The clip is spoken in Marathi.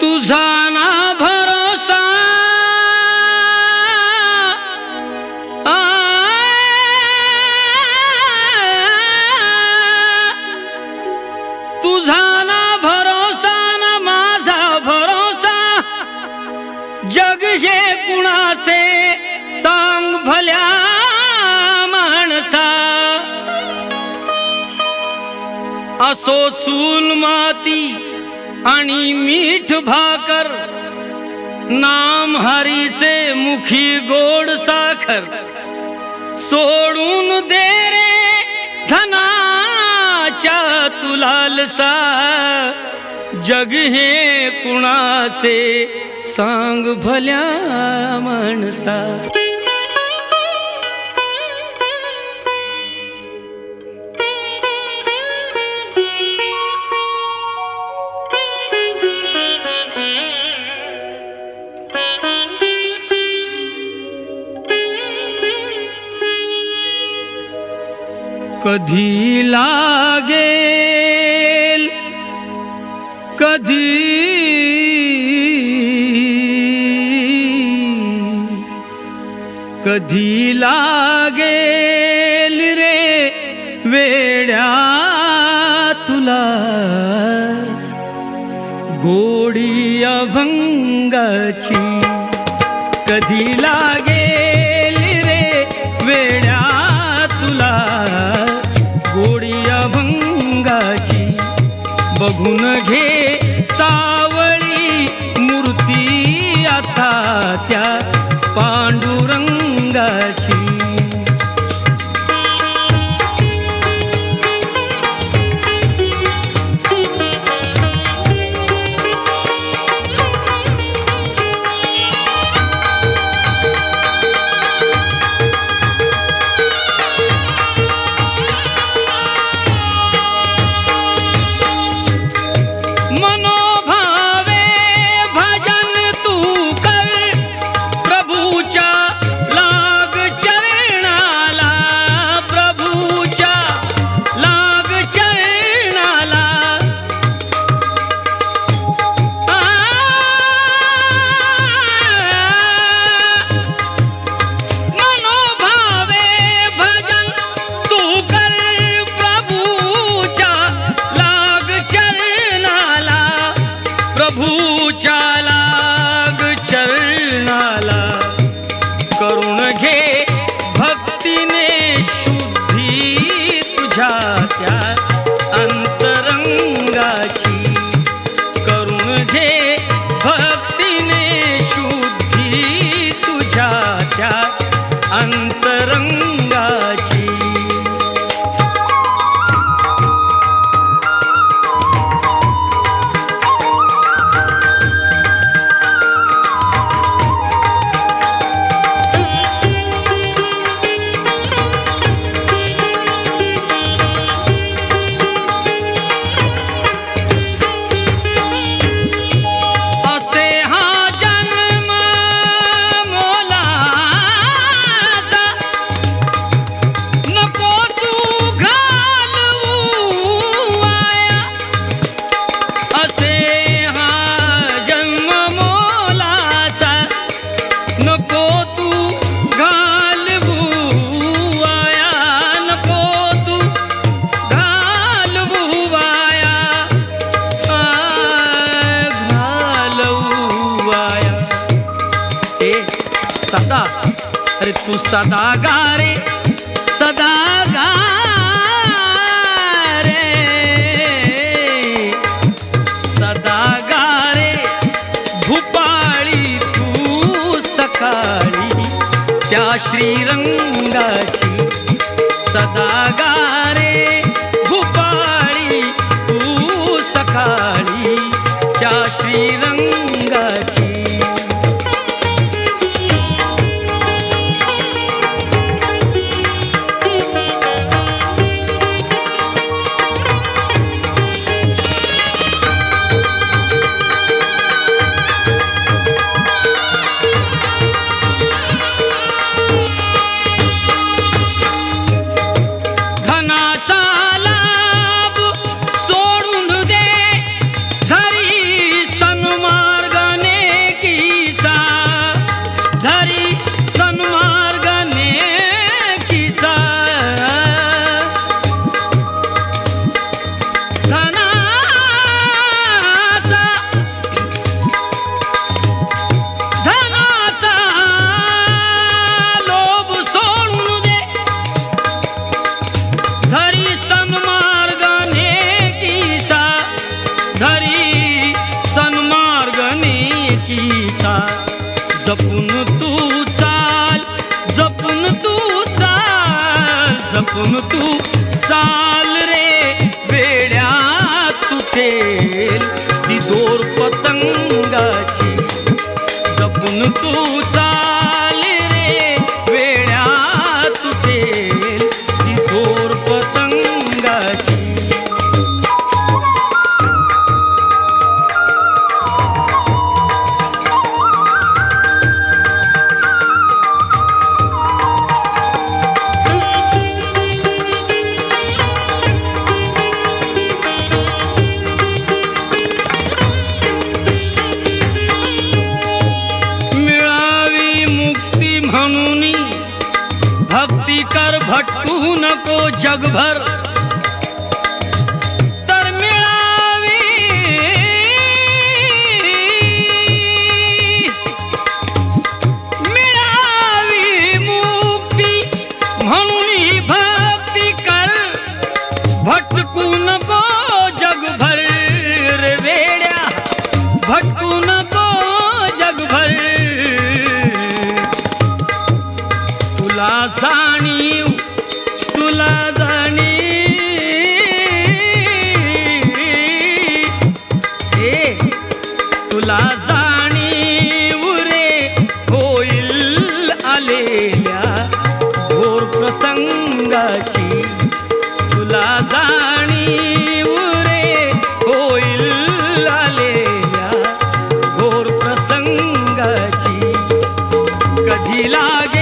तुझा ना भरोसा तुझा ना भरोसा ना माझा भरोसा जग हे कुणाचे सांग भल्या माणसा असो चूल माती आणि मीठ भाकर नाम हरीचे मुखी गोड साखर. सोडून दे रे धनाच्या तुलालसा जग हे कुणाचे सांग भल्या माणसा. कधी लागेल? कधी? कधी लागेल रे वेड्या तुला? गोडी अभंगाची कधी लागेल? बघून घे तुझ्या लाग चरणाला. तू सदा गारे सदा गारे. सदा गारे भूपाळी तू सकाळी त्या श्रीरंगाची सदा गारे. जपून तू चाल जपून तू चाल जपून तू चाल रे वेड्या तुझे ती दोर पतंगाची जपून तू चाल. कर भटकू नको जगभर. तर मिळावी. मिळावी मुक्ती म्हणून भक्ती कर. भटकू नको जगभर वेड्या. भटकू नको जगभर. तुला सा লাগে